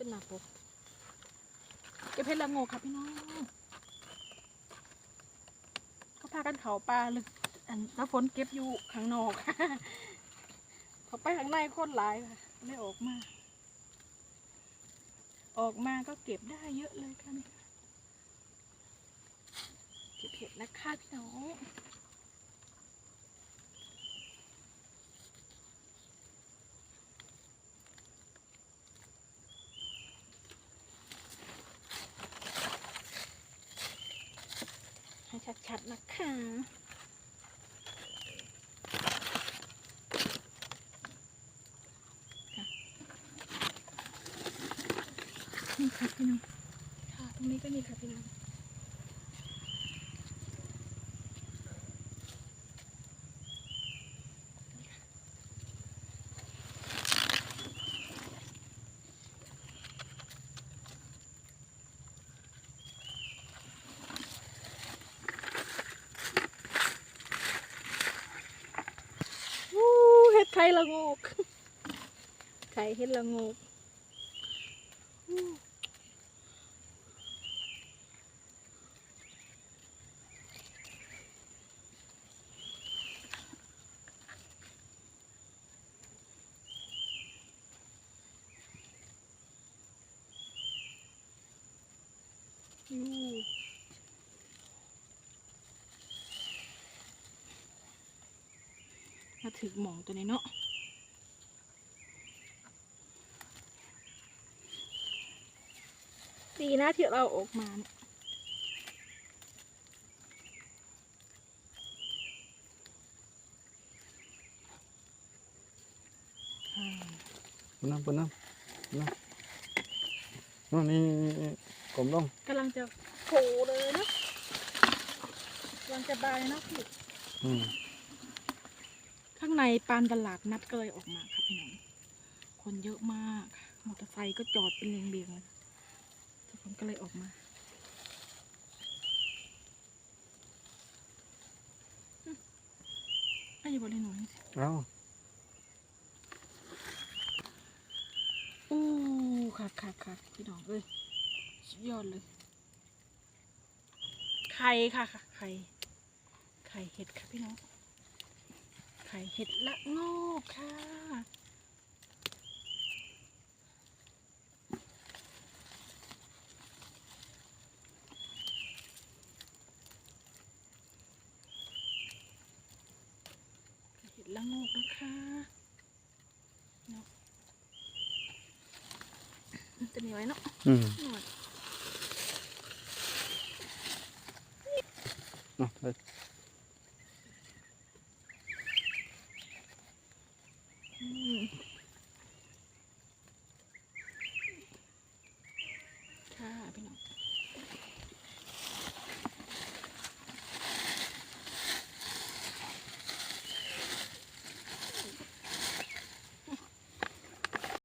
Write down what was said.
เป็นหนาปกเก็บเพชรละโงกครับพี่น้องเขาพากันเขาปลาเลยอันน้าฝนเก็บอยู่ข้างนอกเขาไปข้างในโคตรหลายค่ะไม่ออกมา ออกมาก็เก็บได้เยอะเลยค่ะนี่ค่ะเก็บเห็ดนะคะพี่น้อง ให้ชัดๆนะ ค่ะ นี่ค่ะพี่น้องค่ะ ตรงนี้ก็มีค่ะพี่น้อง วู้เห็ดไข่ ละงกไข่เห็ดละงกอู้อู้ มาถึงหมองตัวนี้เนาะดีนะที่เราออกมาเนี่ยอ่าปนน้ำปนน้ำน้ำนู่นนี่นี่นี่กลมลงกำลังจะโผล่เลยเนอะกำลังจะบานเลยเนอะพี่ อืม ข้างในปานตลาดนัดก็เลยออกมาค่ะพี่น้องคนเยอะมากมอเตอร์ไซค์ก็จอดเป็นเรียงๆเลยทุกคนก็เลยออกมาอืมไอ้บอลเลยหนูเอาอู้ค่ะค่ะค่ะพี่น้องเลยสุดยอดเลยไข่ค่ะค่ะไข่ไข่เห็ดค่ะพี่น้อง ไข่เห็ดละโงกค่ะ เห็ดละโงกนะคะเนาะจะมีไว้เนาะอืมเนาะ না